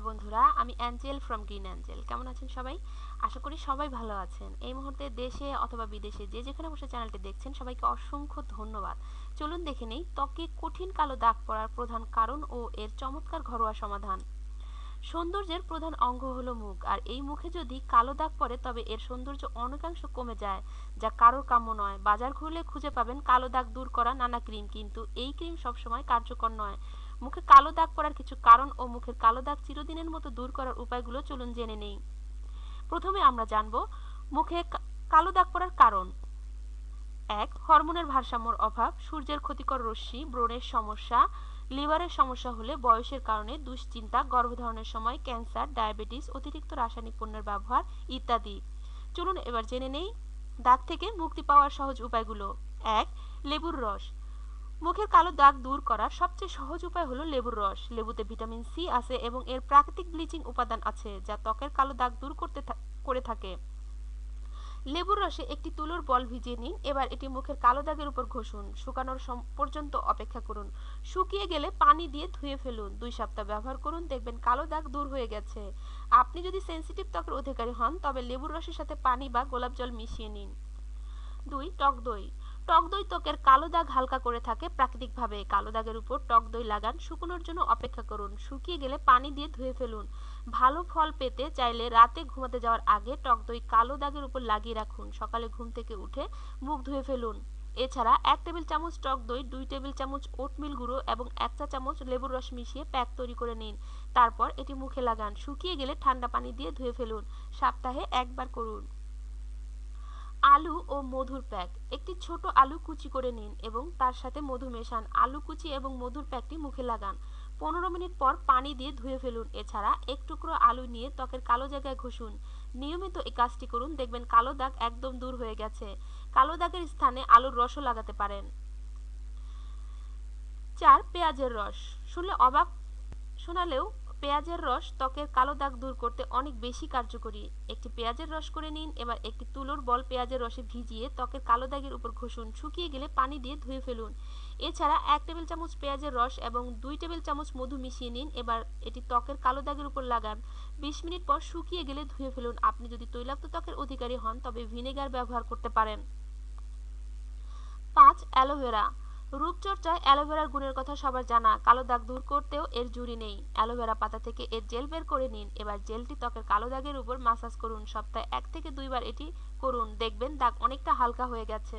High বন্ধুরা, আমি Angel from green Angel কেমন আছেন সবাই? আশা করি সবাই ভালো আছেন। এই মুহূর্তে দেশে অথবা বিদেশে যে যেখানে বসে চ্যানেলটি দেখছেন, সবাইকে অসংখ্য ধন্যবাদ। চলুন দেখে নেই ত্বকে কঠিন কালো দাগ পড়ার প্রধান কারণ ও এর চমৎকার ঘরোয়া সমাধান। সৌন্দর্যের প্রধান অঙ্গ হলো মুখ, আর এই মুখে যদি কালো দাগ পড়ে, তবে এর সৌন্দর্য অনেকাংশ কমে যায়, যা কারোর কাম্য নয়। বাজার ঘুরলে খুঁজে পাবেন কালো দাগ দূর করা নানা ক্রিম, কিন্তু এই ক্রিম সবসময় কার্যকর নয়। মুখে কালো দাগ পড়ার কিছু কারণ ও মুখের কালো দাগ চিরদিনের মতো দূর করার উপায়গুলো চলুন জেনে নেই। প্রথমে আমরা জানব মুখে কালো দাগ পড়ার কারণ। এক, হরমোনের ভারসাম্যর অভাব, সূর্যের ক্ষতিকর রশ্মি, ব্রণের সমস্যা, লিভারের সমস্যা হলে বয়সের কারণে দুশ্চিন্তা, গর্ভধারণের সময় ক্যান্সার, ডায়াবেটিস, অতিরিক্ত রাসায়নিক পণ্যের ব্যবহার ইত্যাদি। চলুন এবার জেনে নেই দাগ থেকে মুক্তি পাওয়ার সহজ উপায়গুলো। এক, লেবুর রস। মুখের কালো দাগ দূর করার সবচেয়ে সহজ উপায় হলো লেবুর রস। লেবুতে ভিটামিন সি আছে এবং এর প্রাকৃতিক ব্লিচিং উপাদান আছে, যা ত্বকের কালো দাগ দূর করতে করে থাকে। লেবুর রসে একটি তুলোর বল ভিজিয়ে নিন, এবার এটি মুখের কালো দাগের উপর ঘষুন। শুকানোর পর্যন্ত অপেক্ষা করুন। শুকিয়ে গেলে পানি দিয়ে ধুয়ে ফেলুন। দুই সপ্তাহ ব্যবহার করুন, দেখবেন কালো দাগ দূর হয়ে গেছে। আপনি যদি সেন্সিটিভ ত্বকের অধিকারী হন, তবে লেবুর রসের সাথে পানি বা গোলাপ জল মিশিয়ে নিন। দুই, টক দই। টক দই ত্বকের কালো দাগ হালকা করে থাকে। প্রাকৃতিকভাবে কালো দাগের উপর টক দই লাগান। শুকনোর জন্য অপেক্ষা করুন। শুকিয়ে গেলে পানি দিয়ে ধুয়ে ফেলুন। ভালো ফল পেতে চাইলে রাতে ঘুমাতে যাওয়ার আগে টক দই কালো দাগের উপর লাগিয়ে রাখুন। সকালে ঘুম থেকে উঠে মুখ ধুয়ে ফেলুন। এছাড়া এক টেবিল চামচ টক দই, দুই টেবিল চামচ ওটমিল গুঁড়ো এবং এক চা চামচ লেবুর রস মিশিয়ে প্যাক তৈরি করে নিন। তারপর এটি মুখে লাগান। শুকিয়ে গেলে ঠান্ডা পানি দিয়ে ধুয়ে ফেলুন। সপ্তাহে একবার করুন। আলু ও মধুর প্যাক। একটি ছোট আলু কুচি করে নিন এবং তার সাথে মধু মেশান। আলু কুচি এবং মধুর প্যাকটি মুখে লাগান। পনেরো মিনিট পর পানি দিয়ে ধুয়ে ফেলুন। এছাড়া এক টুকরো আলু নিয়ে ত্বকের কালো জায়গায় ঘষুন। নিয়মিত এই কাজটি করুন। দেখবেন কালো দাগ একদম দূর হয়ে গেছে। কালো দাগের স্থানে আলুর রসও লাগাতে পারেন। চার, পেঁয়াজের রস। শুনলে অবাক শোনালেও পেঁয়াজের রস ত্বকের কালো দাগ দূর করতে অনেক বেশি কার্যকরী। একটি পেঁয়াজের রস করে নিন, এবার একটি তুলোর বল পেঁয়াজের রসে ভিজিয়ে ত্বকের কালো দাগের উপর ঘষুন। শুকিয়ে গেলে পানি দিয়ে ধুয়ে ফেলুন। এছাড়া এক টেবিল চামচ পেঁয়াজের রস এবং দুই টেবিল চামচ মধু মিশিয়ে নিন, এবার এটি ত্বকের কালো দাগের উপর লাগান। বিশ মিনিট পর শুকিয়ে গেলে ধুয়ে ফেলুন। আপনি যদি তৈলাক্ত ত্বকের অধিকারী হন, তবে ভিনেগার ব্যবহার করতে পারেন। পাঁচ অ্যালোভেরা রূপচর্চায় অ্যালোভেরার গুণের কথা সবার জানা, কালো দাগ দূর করতেও এর জুড়ি নেই। অ্যালোভেরা পাতা থেকে এর জেল বের করে নিন, এবার জেলটি ত্বকের কালো দাগের উপর মাসাজ করুন, সপ্তাহে এক থেকে দুইবার এটি করুন, দেখবেন দাগ অনেকটা হালকা হয়ে গেছে।